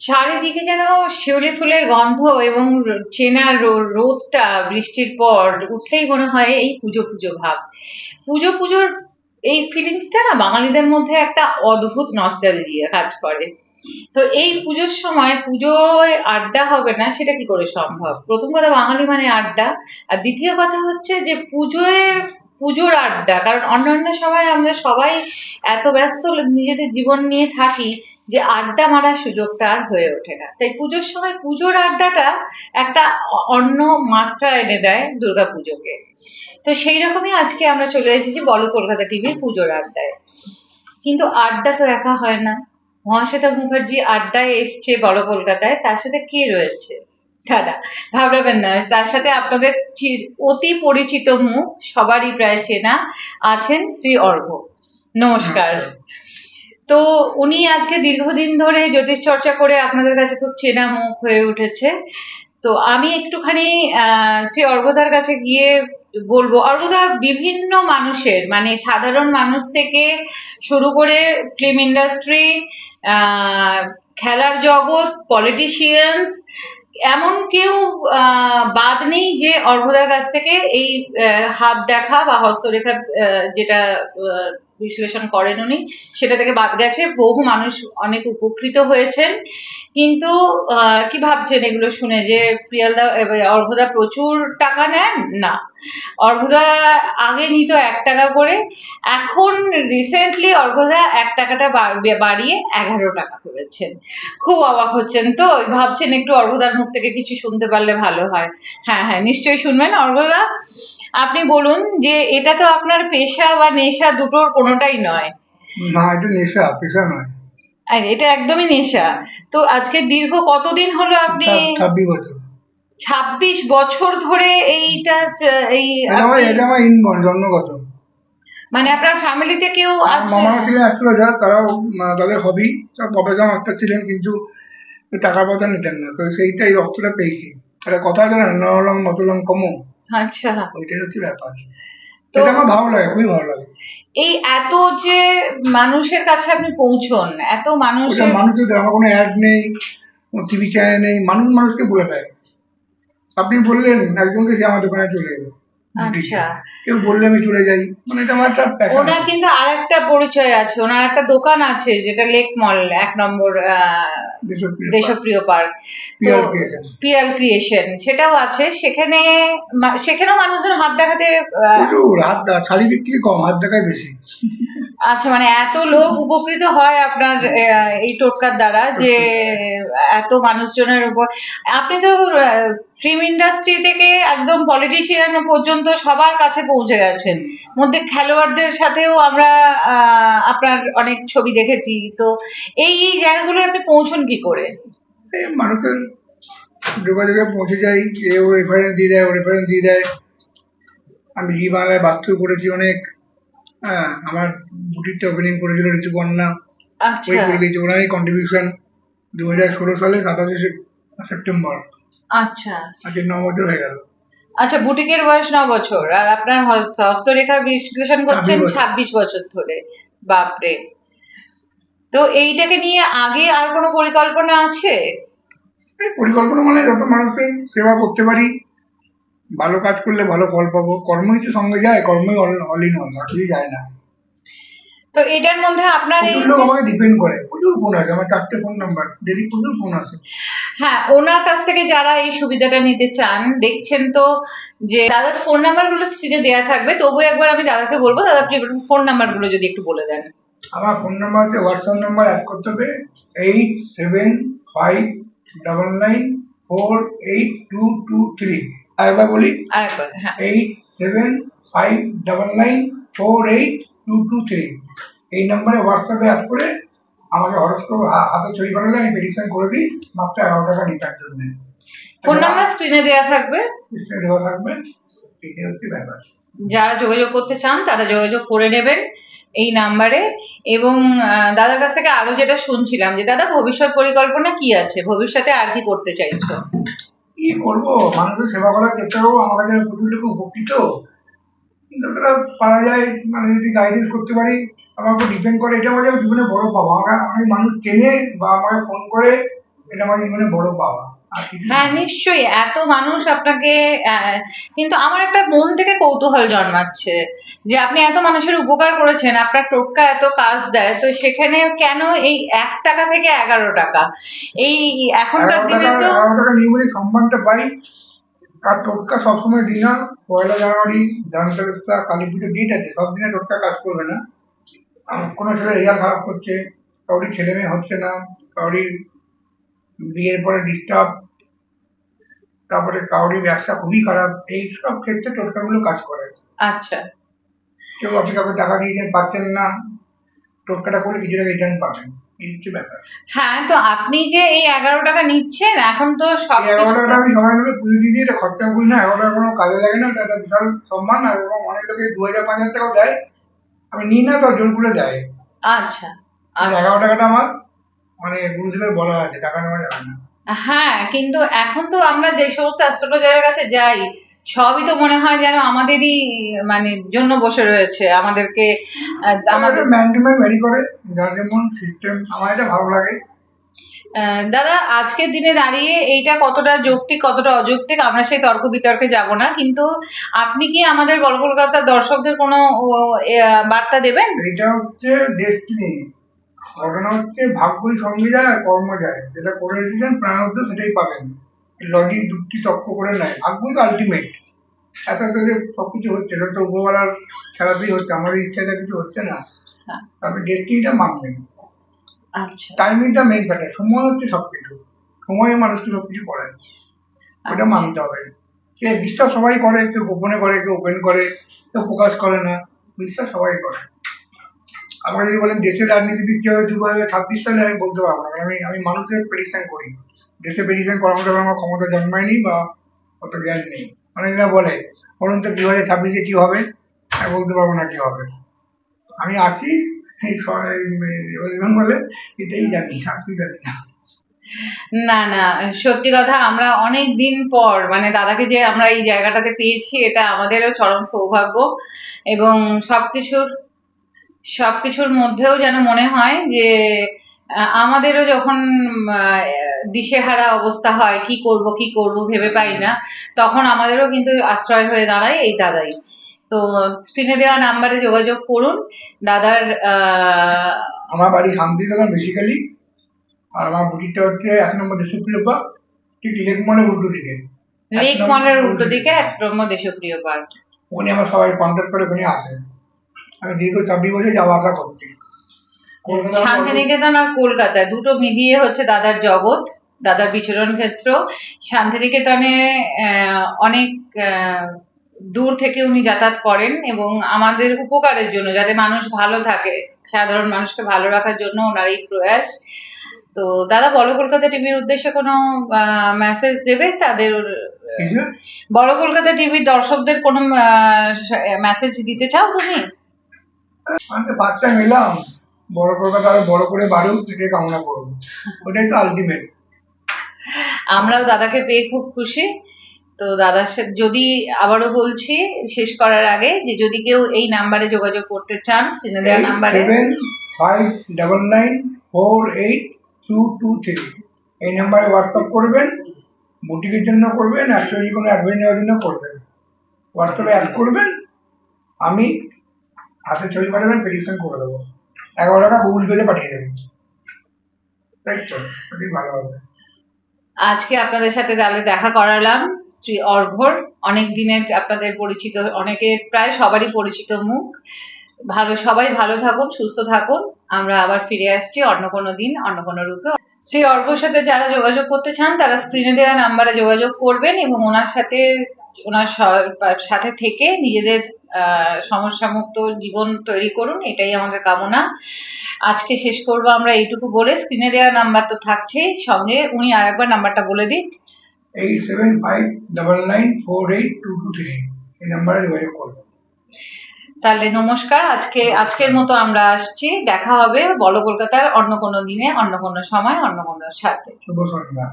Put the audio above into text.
চারিদিকে যেন শিউলি ফুলের গন্ধ এবং চেনা রোদটা বৃষ্টির পর উঠলেই মনে হয় এই পুজো পুজো ভাব। পুজো পুজোর এই ফিলিংসটা না বাঙালিদের মধ্যে একটা অদ্ভুত নস্টালজিয়া কাজ করে। তো এই পুজোর সময় পুজোয় আড্ডা হবে না, সেটা কি করে সম্ভব? প্রথম কথা, বাঙালি মানে আড্ডা। আর দ্বিতীয় কথা হচ্ছে যে পুজোয়, পুজোর আড্ডা, কারণ অন্যান্য সময় আমরা সবাই এত ব্যস্ত, নিজেদের জীবন নিয়ে থাকি যে আড্ডা মারার সুযোগটা আর হয়ে ওঠে না। তাই পুজোর সময় পুজোর আড্ডাটা একটা অন্য মাত্রা এনে দেয় দুর্গা পুজোকে তো সেই রকমই আজকে আমরা চলে এসেছি বলো কলকাতা টিভির পুজোর আড্ডায়। কিন্তু আড্ডা তো একা হয় না। মহাশ্বেতা মুখার্জি আড্ডায় এসছে বড় কলকাতায়, তার সাথে কে রয়েছে? দাদা, ঘাবড়াবেন না। তার সাথে আপনাদের অতি পরিচিত মুখ সবারই প্রায় চেনা আছেন শ্রী অর্ঘ। নমস্কার। তো উনি আজকে দীর্ঘদিন ধরে জ্যোতিষ চর্চা করে আপনাদের কাছে খুব চেনা মুখ হয়ে উঠেছে। তো আমি একটুখানি শ্রী অর্ঘদার কাছে গিয়ে বলব, অর্ঘদা বিভিন্ন মানুষের মানে সাধারণ মানুষ থেকে শুরু করে ফিল্ম ইন্ডাস্ট্রি খেলার জগৎ পলিটিশিয়ানস এমন কেউ বাদ নেই যে অর্ঘদার কাছ থেকে এই হাত দেখা বা হস্তরেখা যেটা বিশ্লেষণ করেন উনি। সেটা থেকে বাদ গেছে। বহু মানুষ অনেক উপকৃত হয়েছেন। কিন্তু কি ভাবছেন এগুলো শুনে যে প্রিয়ালদা অর্ঘদা প্রচুর টাকা নেন? না। অর্ঘদা আগে নিত এক টাকা করে। এখন রিসেন্টলি অর্ঘদা এক টাকাটা বাড়িয়ে এগারো টাকা করেছেন। খুব অবাক হচ্ছেন তো। ভাবছেন একটু অর্ঘদার মুখ থেকে কিছু শুনতে পারলে ভালো হয়। হ্যাঁ হ্যাঁ নিশ্চয়ই শুনবেন অর্ঘদা। আপনি বলুন যে এটা তো আপনার পেশা বা নেশা দুটোর কোনোটাই নয়। না এটা নেশা পেশা নয়। আর এটা একদমই নেশা। তো আজকে দীর্ঘ কতদিন হলো আপনি ছাব্বিশ বছর। ছাব্বিশ বছর ধরে এইটা এই এটা আমার ইনবর্ন জন্মগত। মানে আপনার ফ্যামিলিতে কেউ মামারা ছিলেন অ্যাস্ট্রোলজার তারাও তাদের হবি প্রফেশন একটা ছিলেন কিন্তু টাকা পয়সা নিতেন না। তো সেইটাই রক্তটা পেয়েছি। একটা কথা আছে না নরলং মতলং কমো। আচ্ছা। ওইটাই হচ্ছে ব্যাপার। এটা আমার ভালো লাগে খুবই ভালো লাগে। এই এত যে মানুষের কাছে আপনি পৌঁছন এত মানুষ মানুষের আমার কোনো অ্যাড নেই কোনো টিভি চ্যানেল নেই মানুষ মানুষকে বলে দেয়। আপনি বললেন একজনকে সে আমার দোকানে চলে এলো আচ্ছা। কেউ বললে আমি চলে যাই। মানে এটা আমার একটা ওনার কিন্তু আরেকটা পরিচয় আছে। ওনার একটা দোকান আছে যেটা লেক মল এক নম্বর আহ, দেশপ্রিয় পার্ক। তো পিয়াল ক্রিয়েশন সেটাও আছে। সেখানে সেখানেও মানুষের হাত দেখাতে হাত শাড়ি বিক্রি কম হাত দেখায় বেশি। আচ্ছা মানে এত লোক উপকৃত হয় আপনার এই টোটকার দ্বারা যে এত মানুষজনের উপর। আপনি তো ফিল্ম ইন্ডাস্ট্রি থেকে একদম পলিটিশিয়ান পর্যন্ত সবার কাছে পৌঁছে গেছেন। মধ্যে খেলোয়াড়দের সাথেও আমরা আপনার অনেক ছবি দেখেছি। তো এই এই জায়গাগুলো আপনি পৌঁছন কি করে? মানুষের যোগাযোগে পৌঁছে যাই, কেউ রেফারেন্স দিয়ে দেয়, ও রেফারেন্স দিয়ে দেয়। আমি জি বাংলায় বাস্তব করেছি অনেক। হ্যাঁ আমার বুটিকটা ওপেনিং করেছিল ঋতুপর্ণা। ওই আচ্ছা করে দিয়েছি ওনারই কন্ট্রিবিউশন দু হাজার ষোলো সালে সাতাশে সেপ্টেম্বর আচ্ছা। আজকে ন বছর হয়ে গেল। আচ্ছা বুটিকের বয়স ন বছর। আর আপনার হস্তরেখা বিশ্লেষণ করছেন ছাব্বিশ বছর ধরে। বাপরে। তো এইটাকে নিয়ে আগে আর কোনো পরিকল্পনা আছে? পরিকল্পনা মানে যত মানুষের সেবা করতে পারি ভালো কাজ করলে ভালো ফল পাবো। কর্মই তো সঙ্গে যায় কর্মই অল ইন অল কিছুই যায় না। তো এটার মধ্যে আপনার এই লোক আমাকে ডিপেন্ড করে। প্রচুর ফোন আছে আমার চারটে ফোন নাম্বার ডেলি প্রচুর ফোন আসে হ্যাঁ ওনার কাছ থেকে যারা এই সুবিধাটা নিতে চান দেখছেন তো যে দাদার ফোন নাম্বারগুলো স্ক্রিনে দেওয়া থাকবে তবু একবার আমি দাদাকে বলব দাদা আপনি ফোন নাম্বারগুলো যদি একটু বলে দেন। আমার ফোন নাম্বার আছে হোয়াটসঅ্যাপ নাম্বার অ্যাড করতে হবে eight seven five double nine four eight two two three আরেকবার বলি আরেকবার হ্যাঁ। Eight seven five double nine four eight two two three এই নাম্বারে হোয়াটসঅ্যাপে অ্যাড করে আমাকে হরস্কোপ হাতে ছবি পাঠালে আমি পেডিশন করে দিই মাত্র এগারো টাকা নিই তার জন্য ফোন নাম্বার স্ক্রিনে দেওয়া থাকবে। ডিসপ্লে দেওয়া থাকবে। এটাই হচ্ছে ব্যাপার। যারা যোগাযোগ করতে চান তারা যোগাযোগ করে নেবেন এই নাম্বারে। এবং দাদার কাছ থেকে আরও যেটা শুনছিলাম যে দাদা ভবিষ্যৎ পরিকল্পনা কি আছে? ভবিষ্যতে আর কি করতে চাইছো? কি করব? মানুষের সেবা করার চেষ্টা করব, আমার কাছে লোক উপকৃত। যতটা পারা যায় মানে যদি গাইডেন্স করতে পারি, আমার উপর ডিপেন্ড করে, এটা আমার জীবনে বড় পাওয়া। আমাকে মানুষ চেনে বা আমাকে ফোন করে, এটা আমার জীবনে বড় পাওয়া। হ্যাঁ নিশ্চয়ই। এত মানুষ আপনাকে কিন্তু আমার একটা মন থেকে কৌতূহল জন্মাচ্ছে যে আপনি এত মানুষের উপকার করেছেন আপনার টোটকা এত কাজ দেয় তো সেখানে কেন এই এক টাকা থেকে এগারো টাকা? এই এখনকার দিনে তো সম্মানটা পাই। আর টোটকা সবসময় না। পয়লা জানুয়ারি ধনতেরসটা কালী পুজো ডেট আছে সব দিনে টোটকা কাজ করবে না। কোনো ছেলে রেজাল্ট খারাপ করছে কাউরির ছেলে মেয়ে হচ্ছে না কাউরির বিয়ের পরে ডিস্টার্ব তারপরে কাউরির ব্যবসা খুবই খারাপ এই সব ক্ষেত্রে টোটকাগুলো কাজ করে। আচ্ছা। কেউ আপনি কাউকে টাকা দিয়েছেন পাচ্ছেন না টোটকাটা করে কিছুটা রিটার্ন পাবেন। হ্যাঁ তো আপনি যে এই এগারো টাকা নিচ্ছেন এখন তো সব এগারো টাকা আমি সবাই মিলে পুজো দিয়ে দিই এটা খরচা করি না এগারো টাকা কোনো কাজে লাগে না এটা একটা বিশাল সম্মান আর এবং অনেক লোকে দু হাজার পাঁচ হাজার টাকাও দেয়। আমি নিই না তো জোর করে দেয়। আচ্ছা আচ্ছা। এগারো টাকাটা আমার। মানে গুরুদেবের বলা আছে টাকা নেওয়া যাবে না। হ্যাঁ কিন্তু এখন তো আমরা যে সমস্ত অ্যাস্ট্রোলজারের কাছে যাই সবই তো মনে হয় যেন আমাদেরই মানে জন্য বসে রয়েছে আমাদেরকে আমাদের আমাদের ম্যান টু ম্যান ভ্যারি করে যার যেমন সিস্টেম আমার এটা ভালো লাগে। দাদা আজকের দিনে দাঁড়িয়ে এইটা কতটা যৌক্তিক কতটা অযৌক্তিক আমরা সেই তর্ক বিতর্কে যাব না কিন্তু আপনি কি আমাদের বল কলকাতার দর্শকদের কোনো বার্তা দেবেন? এটা হচ্ছে ডেস্টিনি ঘটনা হচ্ছে ভাগ্যই সঙ্গে যায় আর কর্ম যায়। যেটা করে এসেছেন প্রাণার্থ সেটাই পাবেন। লজিক যুক্তি তক্ক করে নেয়। ভাগ্যই তো আলটিমেট এত এত যে সবকিছু হচ্ছে এটা তো উপরওয়ালার খেলাতেই হচ্ছে আমাদের ইচ্ছাতে কিছু হচ্ছে না। হ্যাঁ। তবে ডেস্টিনিটা মানবেন। আচ্ছা। Time is the main factor সময় হচ্ছে সবকিছু। সময়ে মানুষকে সবকিছু করে ওটা আচ্ছা। মানতে হবে। সে বিশ্বাস সবাই করে কেউ গোপনে করে কেউ ওপেন করে কেউ প্রকাশ করে না। বিশ্বাস সবাই করে। আমরা যদি বলেন দেশের রাজনীতিতে কি হবে দু হাজার ছাব্বিশ সালে, আমি বলতে পারব না। কারণ আমি আমি মানুষের প্রেডিকশন করি। দেশে প্রেডিকশন করার মতো আমার ক্ষমতা জন্মায়নি বা অত জ্ঞান নেই। অনেকরা বলে, বলুন তো দু হাজার ছাব্বিশে কি হবে? আমি বলতে পারব না কি হবে। আমি আছি বলে, এটাই জানি কি জানি না। না না, সত্যি কথা, আমরা অনেক দিন পর মানে দাদাকে যে আমরা এই জায়গাটাতে পেয়েছি, এটা আমাদেরও চরম সৌভাগ্য এবং সবকিছুর সবকিছুর মধ্যেও যেন মনে হয় যে আমাদেরও যখন দিশেহারা অবস্থা হয় কি করব কি করব ভেবে পাই না তখন আমাদেরও কিন্তু আশ্রয় হয়ে দাঁড়ায় এই দাদাই। তো স্ক্রিনে দেওয়া নাম্বারে যোগাযোগ করুন। দাদার আহ, আমার বাড়ি শান্তিনগর বেসিক্যালি আর আমার বুটিকটা হচ্ছে এক নম্বর দেশপ্রিয় পার্ক ঠিক লেক মলের উল্টো দিকে। লেক মলের উল্টো দিকে। এক নম্বর দেশপ্রিয় পার্ক উনি আমার সবাই কন্ট্যাক্ট করে উনি আসেন। আমি দীর্ঘ চব্বিশ বছর যাওয়া আসা করছি। শান্তিনিকেতন আর কলকাতায় দুটো মিলিয়ে হচ্ছে দাদার জগৎ দাদার বিচরণ ক্ষেত্র। শান্তিনিকেতনে আহ, অনেক দূর থেকে উনি যাতায়াত করেন এবং আমাদের উপকারের জন্য যাতে মানুষ ভালো থাকে সাধারণ মানুষকে ভালো রাখার জন্য ওনার এই প্রয়াস। তো দাদা বড় কলকাতা টিভির উদ্দেশ্যে কোনো মেসেজ দেবে? তাদের বড় কলকাতা টিভির দর্শকদের কোনো মেসেজ দিতে চাও তুমি? আমি টাইম এলাম বড় কলকাতা আরও বড় করে বাড়ুক সেটাই কামনা করব। ওটাই তো আলটিমেট আমরাও দাদাকে পেয়ে খুব খুশি। তো দাদার সাথে যদি আবারও বলছি শেষ করার আগে যে যদি কেউ এই নাম্বারে যোগাযোগ করতে চান স্ক্রিনে দেওয়া নাম্বারে seven five double nine four eight two two three এই নাম্বারে হোয়াটসঅ্যাপ করবেন বুটিকের জন্য করবেন অ্যাকচুয়ালি কোনো অ্যাডভাইস নেওয়ার জন্য করবেন। হোয়াটসঅ্যাপে অ্যাড করবেন আমি হাতে ছবি পাঠাবেন প্রেডিকশন করে দেবো। এগারো টাকা গুগল পেতে পাঠিয়ে দেবেন আজকে আপনাদের সাথে তাহলে দেখা করালাম, শ্রী অর্ঘর। অনেক দিনের আপনাদের পরিচিত অনেকের প্রায় সবারই পরিচিত মুখ। ভালো, সবাই ভালো থাকুন, সুস্থ থাকুন। আমরা আবার ফিরে আসছি অন্য কোনো দিন, অন্য কোনো রূপে। শ্রী অর্ঘর সাথে যারা যোগাযোগ করতে চান, তারা স্ক্রিনে দেওয়া নাম্বারে যোগাযোগ করবেন এবং ওনার সাথে ওনার সাথে থেকে নিজেদের আহ, সমস্যামুক্ত জীবন তৈরি করুন এটাই আমাদের কামনা। আজকে শেষ করব আমরা এইটুকু বলে স্ক্রিনে দেওয়া নাম্বার তো থাকছেই সঙ্গে উনি আরেকবার নাম্বারটা বলে দিক। Eight seven five double nine four eight two two three এই নাম্বারে যোগাযোগ করবেন তাহলে নমস্কার আজকে আজকের মতো আমরা আসছি দেখা হবে বড় কলকাতার অন্য কোনো দিনে অন্য কোনো সময় অন্য কোনো সাথে। শুভ সন্ধ্যা।